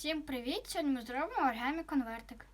Всім привіт! Сьогодні ми зробимо оригамі конвертик.